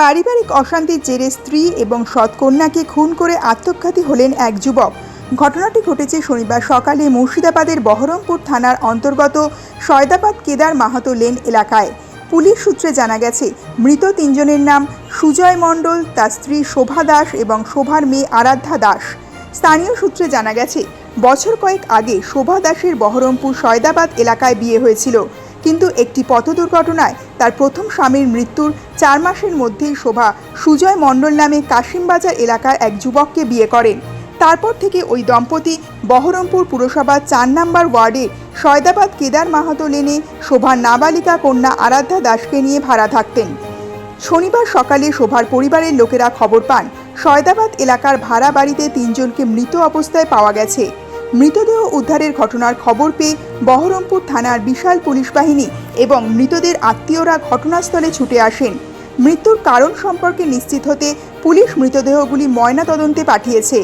পারিবারিক অশান্তির জেরে স্ত্রী এবং সৎকন্যাকে খুন করে আত্মঘাতী হলেন এক যুবক। ঘটনাটি ঘটেছে শনিবার সকালে মুর্শিদাবাদের বহরমপুর থানার অন্তর্গত সয়দাবাদ কেদার মাহাতো লেন এলাকায়। পুলিশ সূত্রে জানা গেছে, মৃত তিনজনের নাম সুজয় মণ্ডল, তার স্ত্রী শোভা দাস এবং শোভার মেয়ে আরাধ্যা দাস। স্থানীয় সূত্রে জানা গেছে, বছর কয়েক আগে শোভা দাসের বহরমপুর সয়দাবাদ এলাকায় বিয়ে হয়েছিল। কিন্তু একটি পথ দুর্ঘটনায় তার প্রথম স্বামীর মৃত্যুর চার মাসের মধ্যেই শোভা সুজয় মণ্ডল নামে কাশিমবাজার এলাকার এক যুবককে বিয়ে করেন। তারপর থেকে ওই দম্পতি বহরমপুর পুরসভার চার নম্বর ওয়ার্ডে সয়দাবাদ কেদার মাহাতো লেনে শোভার নাবালিকা কন্যা আরাধ্যা দাসকে নিয়ে ভাড়া থাকতেন। শনিবার সকালে শোভার পরিবারের লোকেরা খবর পান, সয়দাবাদ এলাকার ভাড়া বাড়িতে তিনজনকে মৃত অবস্থায় পাওয়া গেছে। মৃতদেহ উদ্ধারের ঘটনার খবর পেয়ে বহরমপুর থানার বিশাল পুলিশ বাহিনী এবং মৃতদের আত্মীয়রা ঘটনাস্থলে ছুটে আসেন। মৃত্যুর কারণ সম্পর্কে নিশ্চিত হতে পুলিশ মৃতদেহগুলি ময়না তদন্তে পাঠিয়েছে।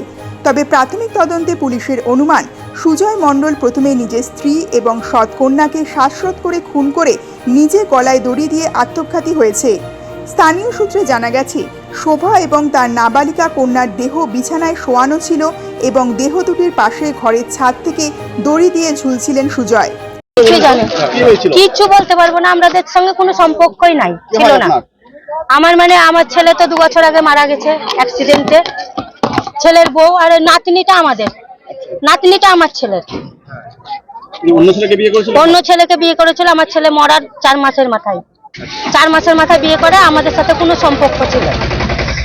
তবে প্রাথমিক তদন্তে পুলিশের অনুমান, সুজয় মণ্ডল প্রথমে নিজের স্ত্রী এবং সৎ কন্যাকে শ্বাসরোধ করে খুন করে নিজে গলায় দড়ি দিয়ে আত্মঘাতী হয়েছে। স্থানীয় সূত্রে জানা গেছে শোভা এবং তার নাবালিকা কন্যার দেহ বিছানায় শোয়ানো ছিল এবং দেহ দুটির পাশে ঘরের ছাদ থেকে দড়ি দিয়ে ঝুলছিলেন সুজয়। কিছু জানে। কিচ্ছু বলতে পারব না আমাদের সঙ্গে কোনো সম্পর্কই নাই ছিল না। আমার মানে আমার ছেলে তো দু বছর আগে মারা গেছে অ্যাক্সিডেন্টে ছেলের বউ আর নাতনিটা আমাদের। নাতনিটা আমার ছেলের। আপনি অন্য ছেলেকে বিয়ে করেছিলেন অন্য ছেলেকে বিয়ে করেছিল আমার ছেলে মরার চার মাসের মাথায়। চার মাসের মাথায় বিয়ে করে আমাদের সাথে কোনো সম্পর্ক ছিল না।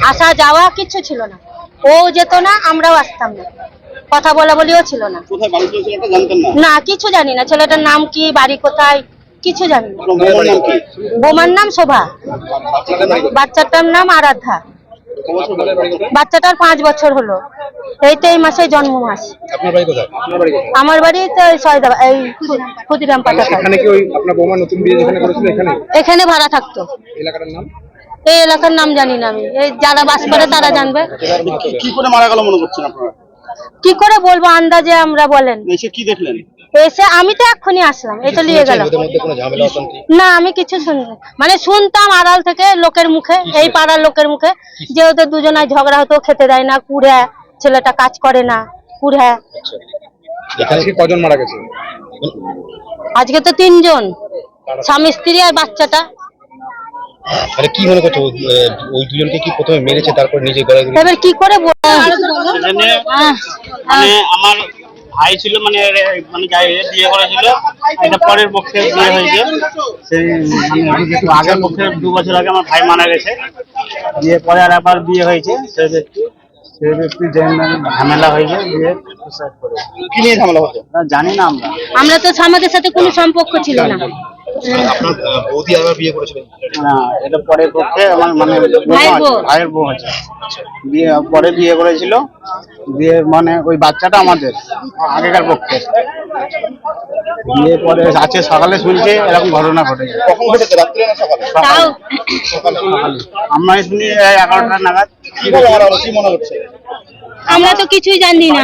আসা যাওয়া কিচ্ছু ছিল না। ও যেত না আমরাও আসতাম না। কথা বলা বলিও ছিল না। না। কিছু জানি না। ছেলেটার নাম কি বাড়ি কোথায় কিছু জানি না। বোমার নাম শোভা বাচ্চাটার নাম আরাধা বাচ্চাটার নাম আরাধ্যা। বাচ্চাটার পাঁচ বছর হলো। এই তো এই মাসে জন্ম মাস আপনার বাড়ি কোথায়? আপনার বাড়ি কোথায়? আমার বাড়ি তো এই সয়দা এই ক্ষুদিরাম এখানে কি ওই আপনার বৌমা নতুন বিয়ে যেখানে করেছিল এখানে? এখানে ভাড়া থাকতো। এলাকাটার নাম? এই এলাকার নাম জানি না আমি। এই যারা বাস করে তারা জানবে। কি করে মারা গেল মনে করছেন আপনারা? কি করে বলব আন্দাজে আমরা বলেন? এসে কি দেখলেন? এসে আমি তো এক্ষুনি আসলাম এই তো নিয়ে গেলাম। ওদের মধ্যে কোনো ঝামেলা অশান্তি? না আমি কিছু শুনি মানে শুনতাম আড়াল থেকে লোকের মুখে এই পাড়ার লোকের মুখে যে ওদের দুজনায় ঝগড়া হতো খেতে দেয় না কুড়ে ছেলেটা কাজ করে না কুড়ে। এখানে কি কজন মারা গেছে? আজকে তো তিনজন স্বামী স্ত্রী আর বাচ্চাটা। মানে কি মনে করছ ওই, দুজনকে কি প্রথমে মেরেছে তারপর নিজে গলায় এবার কি করে বলব মানে আমার ভাই ছিল মানে মানে বিয়ে করেছিল। এটা পরের পক্ষে বিয়ে হয়েছে। সেই মানে একটু আগের পক্ষে দু বছর আগে আমার ভাই মারা গেছে। বিয়ে পরে আর একবার বিয়ে হয়েছে। সে ব্যক্তি সে ব্যক্তি ঝামেলা হয়েছে বিয়ে হচ্ছে জানি না আমরা। আমরা তো আমাদের সাথে কোনো সম্পর্ক ছিল না। আপনার বৌদি আবার বিয়ে করেছিলেন? না এটা পরের পক্ষে আমার মানে ভাইয়ের বউ। আছে বিয়ে পরে বিয়ে করেছিল। বিয়ে মানে ওই বাচ্চাটা আমাদের আগেকার পক্ষে। বিয়ে পরে আছে সকালে শুনছে এরকম ঘটনা ঘটেছে কখন ঘটেছে? রাত্রে না সকালে? তাও। সকালে। আমরা শুনি এই এগারোটা নাগাদ। মনে আমরা তো কিছুই জানি না।